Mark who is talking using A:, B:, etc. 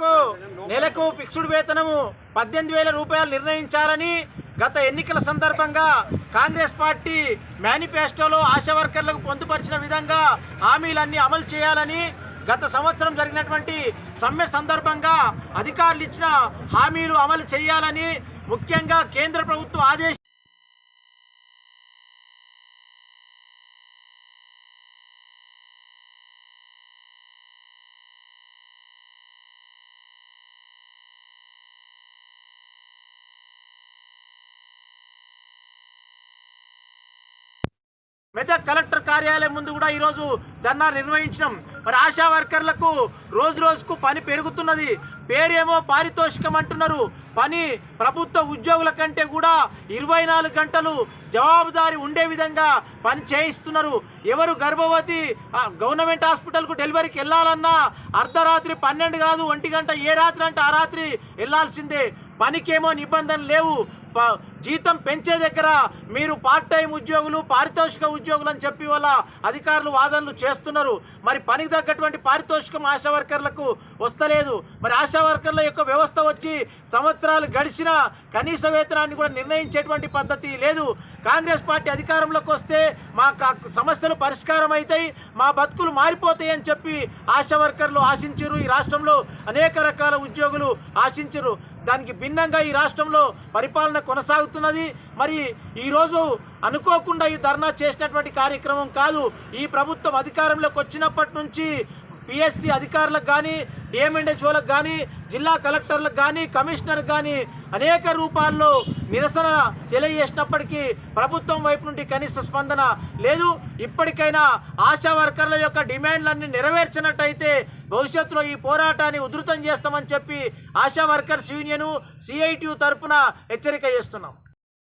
A: వర్కర్లకు నెలకు ఫిక్స్డ్ వేతనము పద్దెనిమిది వేల రూపాయలు నిర్ణయించాలని గత ఎన్నికల సందర్భంగా కాంగ్రెస్ పార్టీ మేనిఫెస్టోలో ఆశా వర్కర్లకు పొందుపరిచిన విధంగా హామీలన్నీ అమలు చేయాలని గత సంవత్సరం జరిగినటువంటి సమ్మె సందర్భంగా అధికారులు ఇచ్చిన హామీలు అమలు చేయాలని ముఖ్యంగా కేంద్ర ప్రభుత్వం ఆదేశ మెదక్ కలెక్టర్ కార్యాలయం ముందు కూడా ఈరోజు ధర్నా నిర్వహించినాం. మరి ఆశా వర్కర్లకు రోజు రోజుకు పని పెరుగుతున్నది. పేరేమో పారితోషికం అంటున్నారు. పని ప్రభుత్వ ఉద్యోగుల కంటే కూడా ఇరవై నాలుగు గంటలు జవాబుదారి ఉండే విధంగా పని చేయిస్తున్నారు. ఎవరు గర్భవతి గవర్నమెంట్ హాస్పిటల్కు డెలివరీకి వెళ్ళాలన్నా అర్ధరాత్రి పన్నెండు కాదు ఒంటి గంట ఏ రాత్రి అంటే ఆ రాత్రి వెళ్ళాల్సిందే. పనికేమో నిబంధనలు లేవు. జీతం పెంచే దగ్గర మీరు పార్ట్ టైం ఉద్యోగులు పారితోషిక ఉద్యోగులు అని చెప్పి వాళ్ళ అధికారులు వాదనలు చేస్తున్నారు. మరి పనికి తగ్గటువంటి పారితోషికం ఆశా వర్కర్లకు వస్తలేదు. మరి ఆశా వర్కర్ల యొక్క వ్యవస్థ వచ్చి సంవత్సరాలు గడిచిన కనీస వేతనాన్ని కూడా నిర్ణయించేటువంటి పద్ధతి లేదు. కాంగ్రెస్ పార్టీ అధికారంలోకి వస్తే మా సమస్యలు పరిష్కారం అవుతాయి మా బతుకులు మారిపోతాయి అని చెప్పి ఆశా వర్కర్లు ఆశించారు ఈ రాష్ట్రంలో అనేక రకాల ఉద్యోగులు ఆశించరు దానికి భిన్నంగా ఈ రాష్ట్రంలో పరిపాలన కొనసాగుతున్నది. మరి ఈరోజు అనుకోకుండా ఈ ధర్నా చేసినటువంటి కార్యక్రమం కాదు. ఈ ప్రభుత్వం అధికారంలోకి వచ్చినప్పటి నుంచి పిఎస్సి అధికారులకు కానీ డిఎంఎన్హెచ్ఓలకు కానీ జిల్లా కలెక్టర్లకు కానీ కమిషనర్కి కానీ అనేక రూపాల్లో నిరసన తెలియజేసినప్పటికీ ప్రభుత్వం వైపు నుండి కనీస స్పందన లేదు. ఇప్పటికైనా ఆశా వర్కర్ల యొక్క డిమాండ్లన్నీ నెరవేర్చినట్టయితే భవిష్యత్తులో ఈ పోరాటాన్ని ఉధృతం చేస్తామని చెప్పి ఆశా వర్కర్స్ యూనియను సిఐటియు తరపున హెచ్చరిక చేస్తున్నాం.